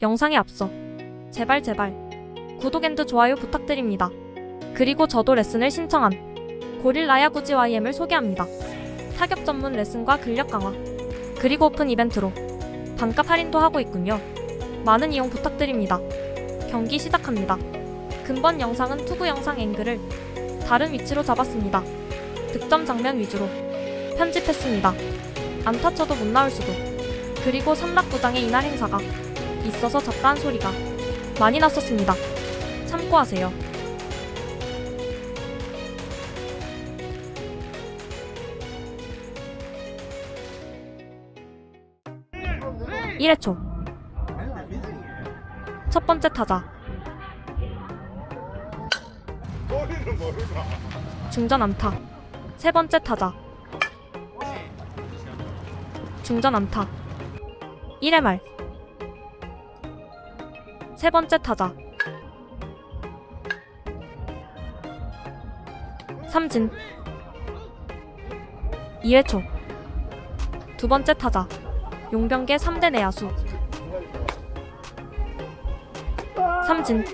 영상에 앞서 제발 제발 구독 앤드 좋아요 부탁드립니다. 그리고 저도 레슨을 신청한 고릴라 야구지 YM을 소개합니다. 타격 전문 레슨과 근력 강화 그리고 오픈 이벤트로 반값 할인도 하고 있군요. 많은 이용 부탁드립니다. 경기 시작합니다. 근본 영상은 투구 영상 앵글을 다른 위치로 잡았습니다. 득점 장면 위주로 편집했습니다. 안타 쳐도 못 나올 수도. 그리고 삼락구장에 이날 행사가 있어서 잡다한 소리가 많이 났었습니다. 참고하세요. 일회초첫 번째 타자? 중전 안타 세 번째 타자 중전 안타 1회 말 세 번째 타자. 삼진. 2회 초. 두 번째 타자. 용병계 3대 내야수. 삼진.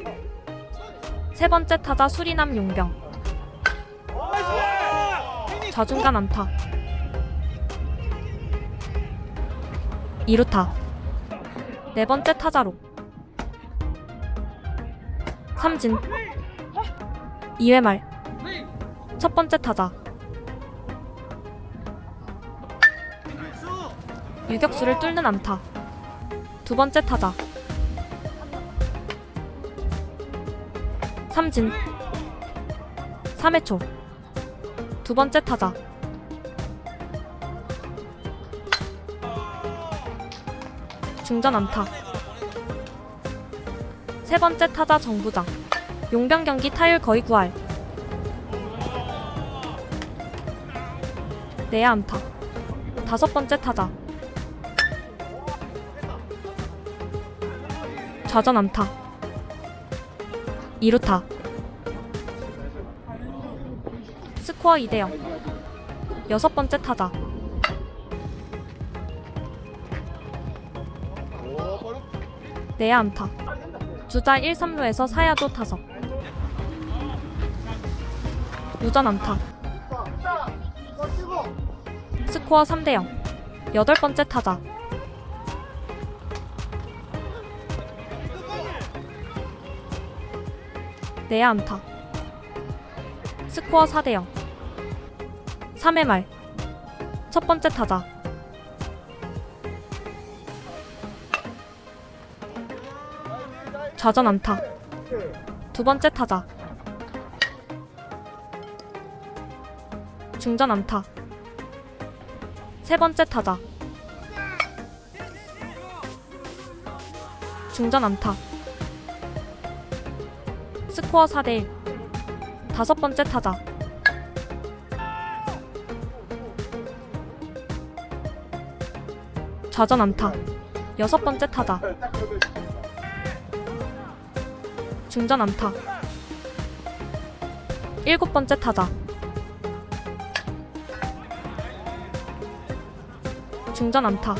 세 번째 타자 수리남 용병. 좌중간 안타. 2루타. 네 번째 타자로 삼진. 2회 말. 첫 번째 타자. 유격수를 뚫는 안타. 두 번째 타자. 삼진. 3회 초. 두 번째 타자. 중전 안타 세 번째 타자 정부장. 용병 경기 타율 거의 9할. 내야 안타. 다섯 번째 타자. 좌전 안타. 2루타. 스코어 2대 0 여섯 번째 타자. 내야 안타 주자 1, 3루에서 사야도 타석. 우전 안타. 스코어 3대 0 여덟 번째 타자. 내야 안타. 스코어 4대 0 3회 말. 첫 번째 타자 좌전 안타. 두 번째 타자. 중전 안타. 세 번째 타자. 중전 안타. 스코어 4대1 다섯 번째 타자. 좌전 안타. 여섯 번째 타자 중전 안타. 일곱 번째 타자. 중전 안타.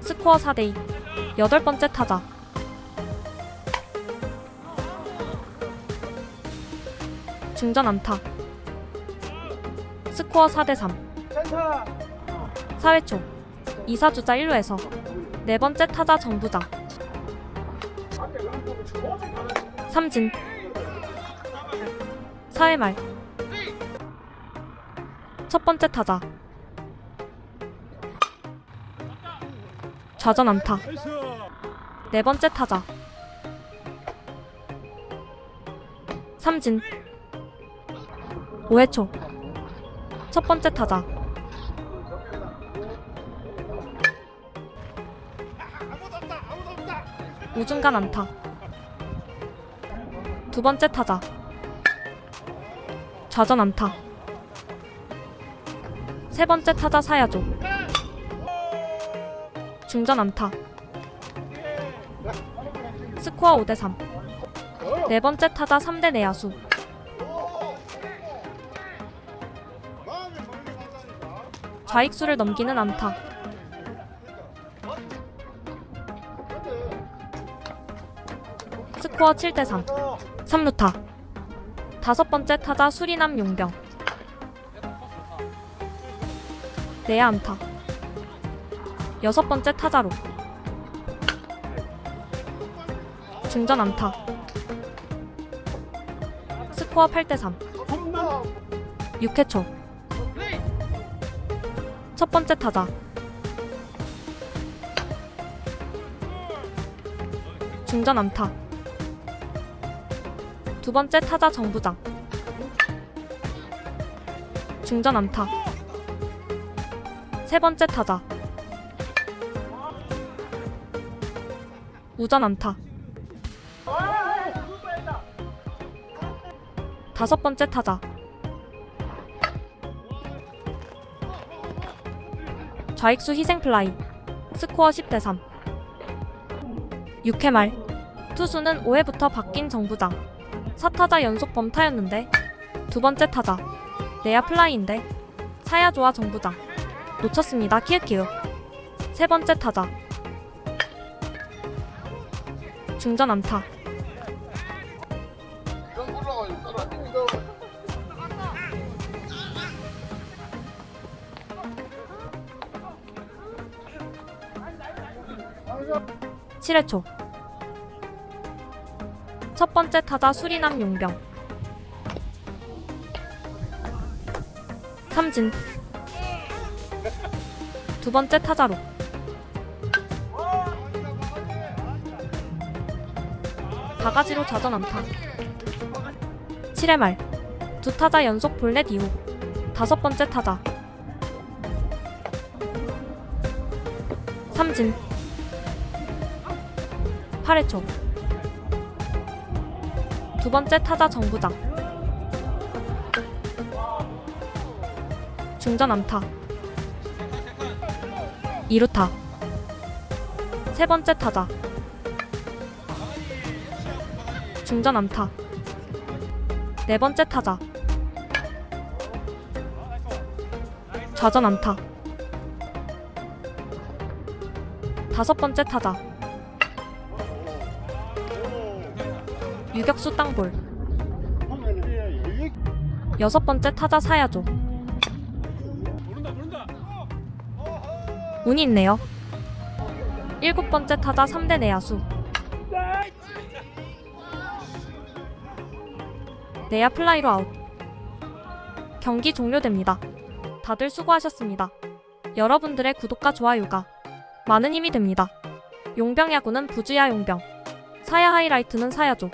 스코어 4대2 여덟 번째 타자. 중전 안타. 스코어 4대3 4회 초. 2사주자 1루에서. 네 번째 타자 정부장 삼진. 4회 말. 첫 번째 타자. 좌전 안타. 네 번째 타자. 삼진. 5회 초. 첫 번째 타자 우중간 안타. 두 번째 타자. 좌전 안타. 세 번째 타자 사야조. 중전 안타. 스코어 5대 3 네 번째 타자 3대 내야수. 좌익수를 넘기는 안타 스코어 7대3 3루타. 다섯 번째 타자 수리남 용병. 내야 안타. 여섯 번째 타자로. 중전 안타. 스코어 8대3 6회 초. 첫 번째 타자. 중전 안타 두 번째 타자 정부장. 중전 안타. 세 번째 타자. 우전 안타. 다섯 번째 타자. 좌익수 희생 플라이. 스코어 10대 3 6회 말. 투수는 5회부터 바뀐 정부장 4타자 연속 범타였는데 두 번째 타자 내야 플라이인데 사야 좋아 정부장 놓쳤습니다. 키읔키읔. 세 번째 타자 중전 안타. 칠회 초. 첫 번째 타자 수리남 용병. 삼진. 두 번째 타자로. 바가지로 자전 안타. 7회 말. 두 타자 연속 볼넷 이후. 다섯 번째 타자. 삼진. 8회 초. 두 번째 타자 정부장. 중전 안타. 2루타. 세 번째 타자. 중전 안타. 네 번째 타자. 좌전 안타. 다섯 번째 타자. 유격수 땅볼. 여섯 번째 타자 사야조. 운이 있네요. 일곱 번째 타자 3대 내야수. 내야 플라이로 아웃. 경기 종료됩니다. 다들 수고하셨습니다. 여러분들의 구독과 좋아요가 많은 힘이 됩니다. 용병 야구는 부주야 용병. 사야 하이라이트는 사야조.